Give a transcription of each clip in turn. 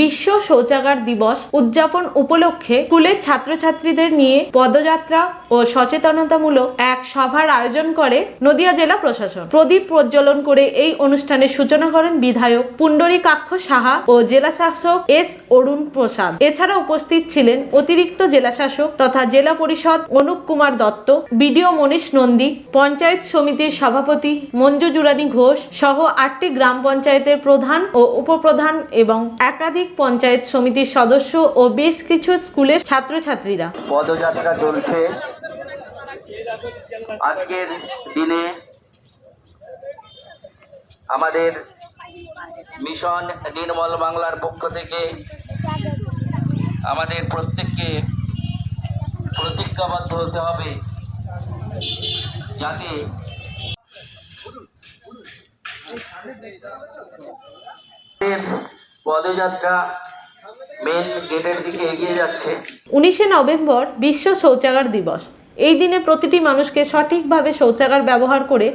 বিশ্ব শৌচাগার দিবস উদযাপন উপলক্ষে স্কুলের ছাত্রছাত্রীদের নিয়ে পদযাত্রা ও সচেতনতামূলক এক সভার আয়োজন করে নদিয়া জেলা প্রশাসন। প্রদীপ প্রজ্বলন করে এই অনুষ্ঠানের সূচনা করেন বিধায়ক পুণ্ডরীকাক্ষ সাহা ও জেলা শাসক এস অরুণ প্রসাদ। এছাড়া উপস্থিত ছিলেন অতিরিক্ত জেলা শাসক তথা জেলা পরিষদ অনুপ কুমার দত্ত, বিডিও মনীষ নন্দী, পঞ্চায়েত সমিতির সভাপতি মঞ্জু জুরানি ঘোষ সহ আটটি গ্রাম পঞ্চায়েতের প্রধান ও উপপ্রধান এবং একাধিক পঞ্চায়েত সমিতির সদস্য ও বেশ কিছু স্কুলের ছাত্রছাত্রীরা। পদযাত্রা চলছে। আজকের দিনে আমাদের মিশন নির্মল বাংলার পক্ষ থেকে আমাদের প্রত্যেককে প্রতিজ্ঞাবদ্ধ হতে হবে যাতে পদযাত্রা মেন গেটের দিকে এগিয়ে যাচ্ছে। উনিশে নভেম্বর বিশ্ব শৌচাগার দিবস। এই দিনে প্রতিটি মানুষকে সঠিকভাবে শৌচাগার ব্যবহার করে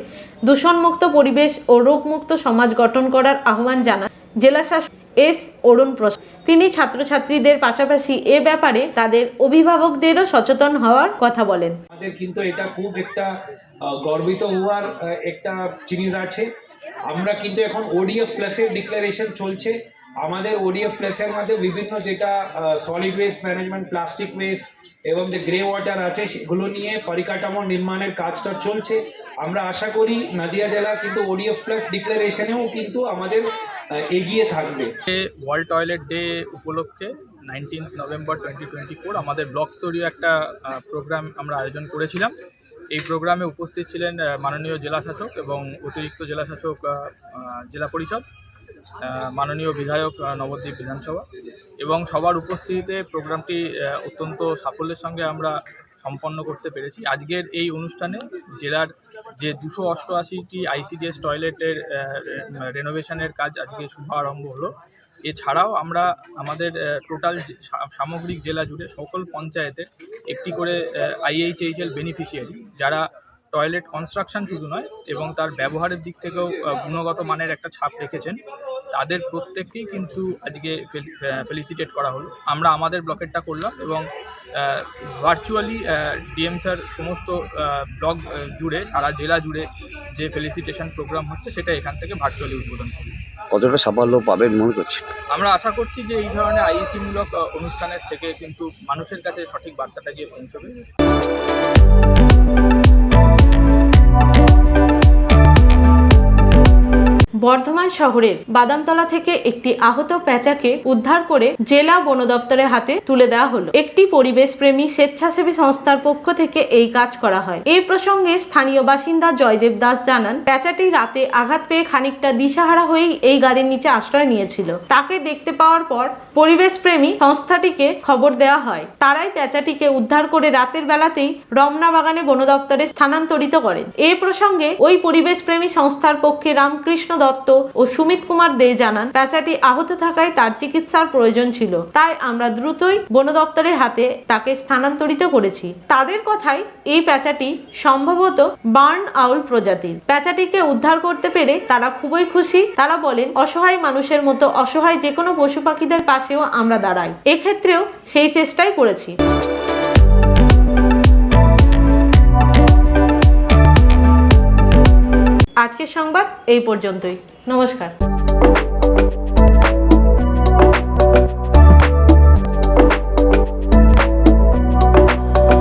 দূষণমুক্ত পরিবেশ ও রোগমুক্ত সমাজ গঠন করার আহ্বান জানান জেলা শাসক এস অরুণ প্রসাদ। তিনি ছাত্রছাত্রীদের পাশাপাশি এ ব্যাপারে তাদের অভিভাবকদেরও সচেতন হওয়ার কথা বলেন। আমাদের কিন্তু এটা খুব একটা গর্বিত হওয়ার একটা জিনিস আছে। আমরা কিন্তু এখন ওডিএফ প্লাসের ডিক্লারেশন চলছে। আমাদের ওডিএফ প্লাসের মধ্যে বিভিন্ন যেটা solid waste management plastic waste এবং যে গ্রে ওয়াটার আছে সেগুলো নিয়ে পরিকাঠামো নির্মাণের কাজটা চলছে। আমরা আশা করি নদিয়া জেলা কিন্তু ওডিএফ প্লাস ডিক্লারেশনেও কিন্তু আমাদের এগিয়ে থাকবে। ওয়ার্ল্ড টয়লেট ডে উপলক্ষে nineteen November twenty twenty four আমাদের ব্লক স্তরীয় একটা প্রোগ্রাম আমরা আয়োজন করেছিলাম। এই প্রোগ্রামে উপস্থিত ছিলেন মাননীয় জেলা শাসক এবং অতিরিক্ত জেলা শাসক আহ, আহ, জেলা পরিষদ। মাননীয় বিধায়ক নবদ্বীপ বিধানসভা। এবং সবার উপস্থিতিতে প্রোগ্রামটি অত্যন্ত সাফল্যের সঙ্গে আমরা সম্পন্ন করতে পেরেছি। আজকের এই অনুষ্ঠানে জেলার যে দুশো অষ্টআশিটি আইসিডিএস টয়লেটের রেনোভেশনের কাজ আজকে শুভারম্ভ হলো। এছাড়াও আমরা আমাদের টোটাল সামগ্রিক জেলা জুড়ে সকল পঞ্চায়েতে একটি করে আইএইচএইচএল বেনিফিশিয়ারি, যারা টয়লেট কনস্ট্রাকশন শুধু নয়, এবং তার ব্যবহারের দিক থেকেও গুণগত মানের একটা ছাপ রেখেছেন। তাদের প্রত্যেককেই কিন্তু আজকে ফেলিসিটেট করা হলো। আমরা আমাদের ব্লকেরটা করলাম এবং ভার্চুয়ালি ডিএম স্যার সমস্ত ব্লক জুড়ে সারা জেলা জুড়ে যে ফেলিসিটেশন প্রোগ্রাম হচ্ছে সেটা এখান থেকে ভার্চুয়ালি উদ্বোধন করবে কতটা সাফল্য পাবেন মনে করছি আমরা আশা করছি যে এই ধরনের আইএসি মূলক অনুষ্ঠানের থেকে কিন্তু মানুষের কাছে সঠিক বার্তাটা গিয়ে পৌঁছবে। শহরের বাদামতলা থেকে একটি আহত প্যাঁচাকে উদ্ধার করে জেলা বন দপ্তরের হাতে তুলে দেওয়া হলো। একটি পরিবেশ প্রেমী স্বেচ্ছাসেবী সংস্থার পক্ষ থেকে এই কাজ করা হয়। এই প্রসঙ্গে স্থানীয় বাসিন্দা জয়দেব দাস জানান, প্যাঁচাটি রাতে আঘাত পেয়ে খানিকটা দিশাহারা হয়েই এই গাড়ির নিচে আশ্রয় নিয়েছিল। তাকে দেখতে পাওয়ার পর পরিবেশ প্রেমী সংস্থাটিকে খবর দেওয়া হয়। তারাই প্যাঁচাটিকে উদ্ধার করে রাতের বেলাতেই রমনা বাগানে বন দপ্তরে স্থানান্তরিত করেন। এই প্রসঙ্গে ওই পরিবেশ প্রেমী সংস্থার পক্ষে রামকৃষ্ণ দত্ত সুমিত কুমার দে জানান, প্যাঁচাটি আহত থাকায় তার চিকিৎসার প্রয়োজন ছিল। তাই আমরা দ্রুতই বন দপ্তরের হাতে তাকে স্থানান্তরিত করেছি। তাদের কথায়, এই প্যাঁচাটি সম্ভবত বার্ন আউল প্রজাতির। প্যাঁচাটিকে উদ্ধার করতে পেরে তারা খুবই খুশি। তারা বলেন, অসহায় মানুষের মতো অসহায় যে কোনো পশু পাখিদের পাশেও আমরা দাঁড়াই। এক্ষেত্রেও সেই চেষ্টাই করেছি। আজকের সংবাদ এই পর্যন্তই। não mascar.